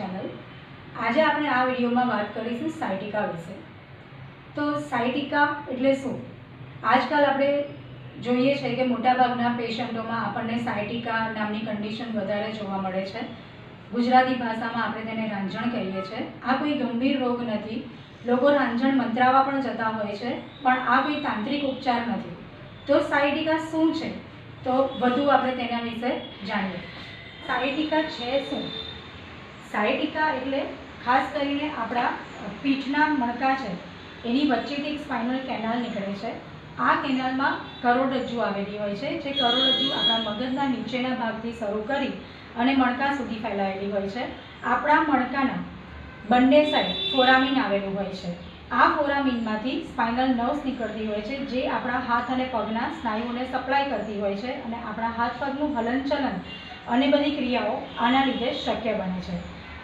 Channel આજે આપણે આ વિડીયોમાં વાત કરીશું સાયટિકા વિશે. તો સાયટિકા એટલે શું? આજકાલ આપણે જોઈએ છે કે મોટાભાગના પેશન્ટોમાં આપણને સાયટિકા નામની કન્ડિશન વધારે જોવા મળે છે. ગુજરાતી ભાષામાં આપણે તેને રાંઝણ કહીએ છીએ આ કોઈ ગંભીર રોગ નથી. લોકો રાંઝણ મંત્રાવા પણ જતા હોય છે, પણ આ કોઈ તાંત્રિક ઉપચાર નથી. તો સાયટિકા શું છે? તો વધુ આપણે તેના વિશે જાણીએ. સાયટિકા છે શું? સાયટિકા એટલે ખાસ કરીને આપણા પીઠના મણકા છે, એની વચ્ચેથી એક સ્પાઇનલ કેનાલ નીકળે છે. આ કેનાલમાં કરોડરજ્જુ આવેલી હોય છે, જે કરોડરજ્જુ આપણા મગજના નીચેના ભાગથી શરૂ કરી અને મણકા સુધી ફેલાયેલી હોય છે. આપણા મણકાના બંને સાઈડ ફોરામીન આવેલું હોય છે. આ ફોરામીનમાંથી સ્પાઇનલ નર્વ્સ નીકળતી હોય છે, જે આપણા હાથ અને પગના સ્નાયુઓને સપ્લાય કરતી હોય છે અને આપણા હાથ પગનું હલનચલન અને બધી ક્રિયાઓ આના લીધે શક્ય બને છે.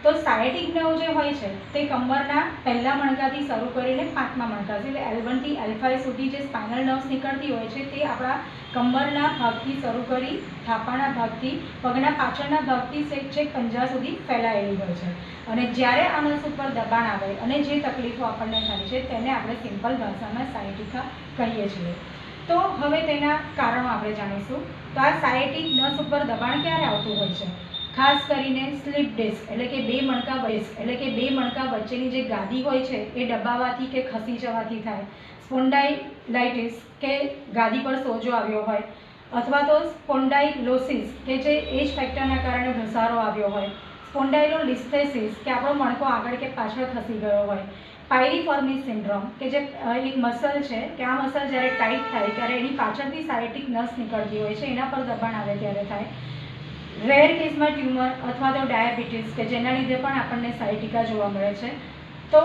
તો સાયટિક નવ જે હોય છે, તે કમરના પહેલા મણકાથી શરૂ કરીને પાંચમા મણકાથી એટલે એલ વનથી સુધી જે સ્પાઇનલ નર્વ્સ નીકળતી હોય છે, તે આપણા કમરના ભાગથી શરૂ કરી થાપાના ભાગથી, પગના પાછળના ભાગથી છેક છેક પંજા સુધી ફેલાયેલી હોય છે. અને જ્યારે આ નસ ઉપર દબાણ આવે અને જે તકલીફો આપણને થાય છે, તેને આપણે સિમ્પલ ભાષામાં સાયટિકા કહીએ છીએ. તો હવે તેના કારણો આપણે જાણીશું. તો આ સાયટિક નસ ઉપર દબાણ ક્યારે આવતું હોય છે? ખાસ કરીને સ્લીપ ડિસ્ક, એટલે કે બે મણકા ડિસ્ક એટલે કે બે મણકા વચ્ચેની જે ગાદી હોય છે, એ દબાવવાથી કે ખસી જવાથી થાય. સ્પોન્ડાઇલાઇટિસ કે ગાદી પર સોજો આવ્યો હોય, અથવા તો સ્પોન્ડાઇલોસિસ કે જે એજ ફેક્ટરના કારણે ઘસારો આવ્યો હોય. સ્પોન્ડાઇલોલિસ્થેસિસ કે આપણો મણકો આગળ કે પાછળ ખસી ગયો હોય. પાયરીફોર્મિસ સિન્ડ્રોમ કે જે એક મસલ છે, કે આ મસલ જ્યારે ટાઈટ થાય, ત્યારે એની પાછળથી સાયટિક નસ નીકળતી હોય છે, એના પર દબાણ આવે ત્યારે થાય. રેર કેસમાં ટ્યુમર અથવા તો ડાયાબિટીસ કે જેના લીધે પણ આપણને સાયટિકા જોવા મળે છે. તો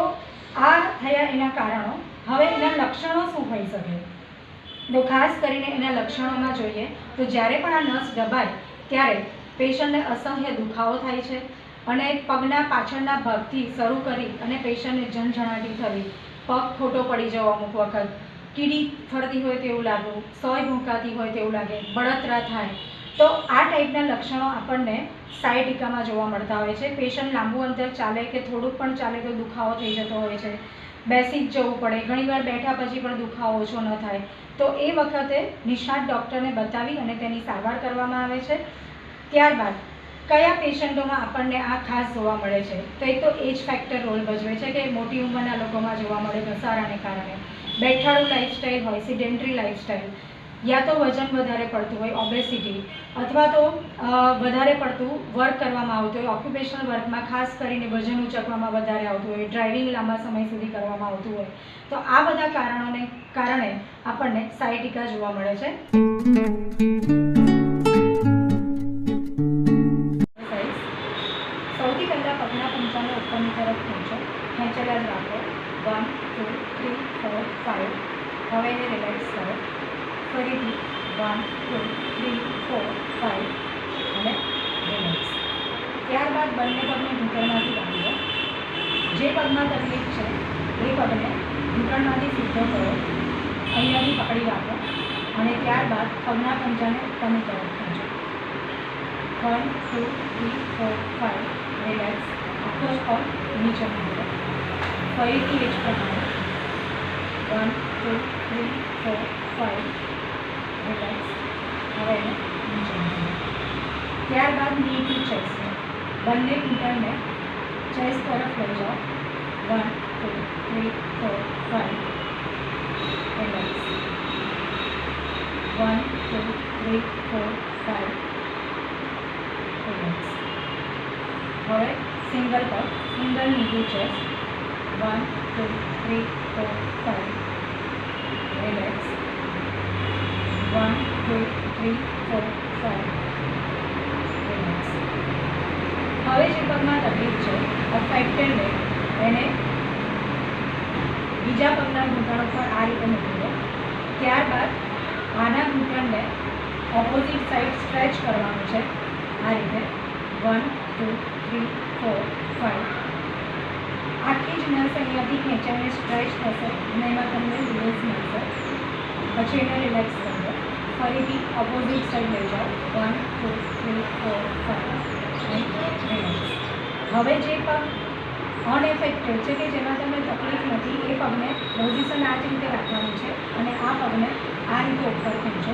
આ થયા એના કારણો. હવે એના લક્ષણો શું હોઈ શકે? તો ખાસ કરીને એના લક્ષણોમાં જોઈએ તો જ્યારે પણ આ નસ દબાય, ત્યારે પેશન્ટને અસંખ્ય દુખાવો થાય છે અને પગના પાછળના ભાગથી શરૂ કરી અને પેશન્ટને ઝણઝણાટી થવી, પગ ખોટો પડી જવો અમુક વખત, કીડી ફરતી હોય તેવું લાગવું, સોય ભૂંકાતી હોય તેવું લાગે, બળતરા થાય તો આ ટાઈપના લક્ષણો આપણને સાયટિકામાં જોવા મળતા હોય છે. પેશન્ટ લાંબુ અંતર ચાલે કે થોડુંક પણ ચાલે તો દુખાવો થઈ જતો હોય છે. બેસી જ જવું પડે. ઘણીવાર બેઠા પછી પણ દુખાવો ઓછો ન થાય. તો એ વખતે નિષ્ણાત ડૉક્ટરને બતાવી અને તેની સારવાર કરવામાં આવે છે. ત્યારબાદ કયા પેશન્ટોમાં આપણને આ ખાસ જોવા મળે છે? તો એક તો એજ ફેક્ટર રોલ ભજવે છે કે મોટી ઉંમરના લોકોમાં જોવા મળે ઘસારાને કારણે. બેઠાડું લાઇફસ્ટાઈલ હોય સિડેન્ટરી લાઈફસ્ટાઈલ યા તો વજન વધારે પડતું હોય ઓબેસિટી અથવા તો વધારે પડતું વર્ક કરવામાં આવતું હોય ઓક્યુપેશનલ વર્કમાં ખાસ કરીને વજન ઉચકવામાં વધારે આવતું હોય ડ્રાઇવિંગ લાંબા સમય સુધી કરવામાં આવતું હોય. તો આ બધા કારણોને કારણે આપણને સાયટિકા જોવા મળે છે. સૌથી પહેલાં પગના પંચાને ઉપરની તરફ ખેંચો. ખેંચેલા જ રાખો. One two three four five હવે એને રિલેક્સ કરો. ફરીથી one two three four five અને રિલેક્સ ત્યારબાદ બંને પગને ઘૂંટણમાંથી બાંધો જે પગમાં તકલીફ છે, એ પગને ઘૂંટણમાંથી સીધો કરો. અહીંયાથી પકડી રાખો અને ત્યારબાદ પગના પંજાને તમે તરફ ખેંચો. One two three four five relax આખો જ પગ નીચે મૂકો ફરીથી એ જ પ્રમાણે. One two three four five relax હવે એને નીચે મૂકો ત્યારબાદ ની ટુ ચેસ્ટ બંને ઘૂંટણને ચેસ્ટ તરફ લઈ જાઓ one two three four five relax one two three four five relax હવે સિંગલ પગ સિંગલ નીચું chest one two three four five relax one two three four five relax હવે જે પગમાં તકલીફ છે અફેક્ટેડને એને બીજા પગના ઘૂંટણ ઉપર આ રીતે મૂકી દો. ત્યારબાદ આના ઘૂંટણને ઓપોઝિટ સાઈડ સ્ટ્રેચ કરવાનું છે. આ રીતે one two three four five આખી જ નસ અહીંયાથી ખેંચાઈને સ્ટ્રેચ થશે અને એમાં તમને રિલેક્સ મળશે. પછી એને રિલેક્સ કરી ફરીથી ઓપોઝિટ સાઈડ લઈ જાઓ. One two three four five હવે જે પગ અનએફેક્ટેડ છે કે જેમાં તમને તકલીફ નથી, એ પગને પોઝિશન આ જ રીતે રાખવાનું છે અને આ પગને આ રીતે ઉપર ખેંચો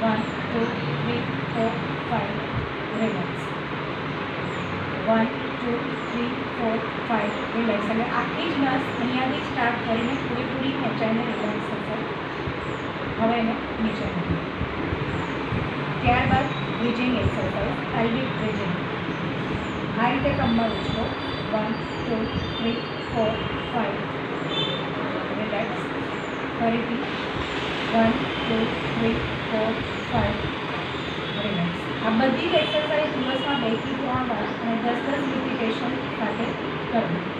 one two three four five relax one two three four five relax એટલે આખી જ નસ અહીંયાથી સ્ટાર્ટ કરીને પૂરેપૂરી ખેંચાઈને રિલેક્સ થશે. હવે એને નીચે મૂકો ત્યારબાદ બ્રિજિંગ એક્સરસાઇઝ પેલ્વિક બ્રિજિંગ આ રીતે કમર ઉછળો one two three four five relax ફરીથી one two three four five relax આ બધી જ એક્સરસાઇઝ દિવસમાં બેથી ત્રણ વાર અને દસ દસ રિપીટેશન સાથે કરવી.